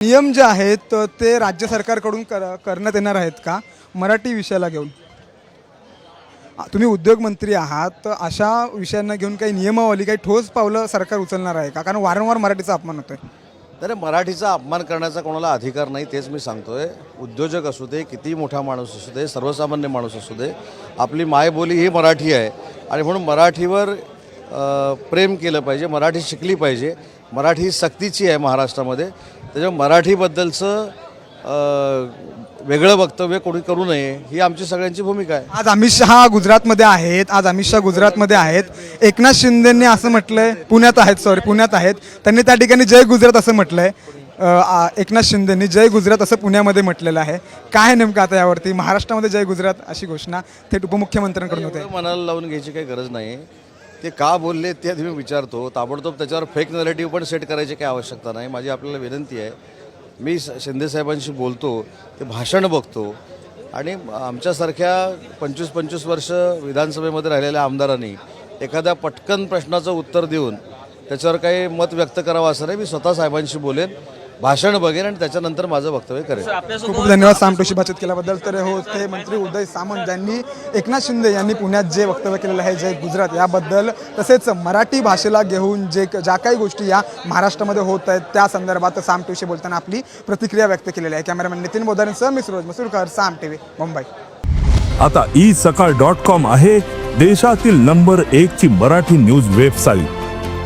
नियम जे आहेत ते राज्य सरकारकडून कर करण्यात येणार आहेत का? मराठी विषयाला घेऊन. तुम्ही उद्योगमंत्री आहात तर अशा विषयांना घेऊन काही नियमावली काही ठोस पावलं सरकार उचलणार आहे का? कारण वारंवार मराठीचा अपमान होतोय. तर मराठीचा अपमान करण्याचा कोणाला अधिकार नाही तेच मी सांगतोय. उद्योजक असू दे किती मोठा माणूस असू दे सर्वसामान्य माणूस असू दे आपली मायबोली ही मराठी आहे. आणि म्हणून मराठीवर अ, प्रेम केलं पाहिजे मराठी शिकली पाहिजे. मराठी ही सक्तीची आहे महाराष्ट्रामध्ये. त्याच्यामुळे मराठीबद्दलचं वेगळं वक्तव्य कोणी करू नये ही आमची सगळ्यांची भूमिका आहे. आज अमित शहा गुजरातमध्ये आहेत आज अमित शहा गुजरातमध्ये आहेत. एकनाथ शिंदेंनी असं म्हटलंय पुण्यात आहेत सॉरी पुण्यात आहेत. त्यांनी त्या ठिकाणी जय गुजरात असं म्हटलंय. एकनाथ शिंदेंनी जय गुजरात असं पुण्यामध्ये म्हटलेलं आहे. काय नेमकं आता यावरती? महाराष्ट्रामध्ये जय गुजरात अशी घोषणा थेट उपमुख्यमंत्र्यांकडून होते. मनाला लावून घ्यायची काही गरज नाही. ते का बोलले ते आधी मी विचारतो. ताबडतोब त्याच्यावर फेक नरेटिव्ह पण सेट करायची काही आवश्यकता नाही. माझी आपल्याला विनंती आहे. मी शिंदेसाहेबांशी बोलतो ते भाषण बघतो आणि आमच्यासारख्या पंचवीस पंचवीस वर्ष विधानसभेमध्ये राहिलेल्या आमदारांनी एखाद्या पटकन प्रश्नाचं उत्तर देऊन त्याच्यावर काही मत व्यक्त करावं असं नाही. मी स्वतः साहेबांशी बोलेन. भाषण बघेन आणि त्याच्यानंतर माझं वक्तव्य करेन. खूप खूप धन्यवाद सामटोशी बातचीत केल्याबद्दल. तर हो ते मंत्री उदय सामंत यांनी एकनाथ शिंदे यांनी पुण्यात जे वक्तव्य केलेलं आहे जय गुजरात याबद्दल तसेच मराठी भाषेला घेऊन जे ज्या काही गोष्टी या महाराष्ट्रामध्ये होत आहेत त्या संदर्भात सामटोशी बोलताना आपली प्रतिक्रिया व्यक्त केलेली आहे. कॅमेरामॅन नितीन बोधारेंसह मी सुरज मसूरकर साम टीव्ही मुंबई. आता ई सकाळ डॉट कॉम आहे देशातील नंबर एक ची मराठी न्यूज वेबसाईट.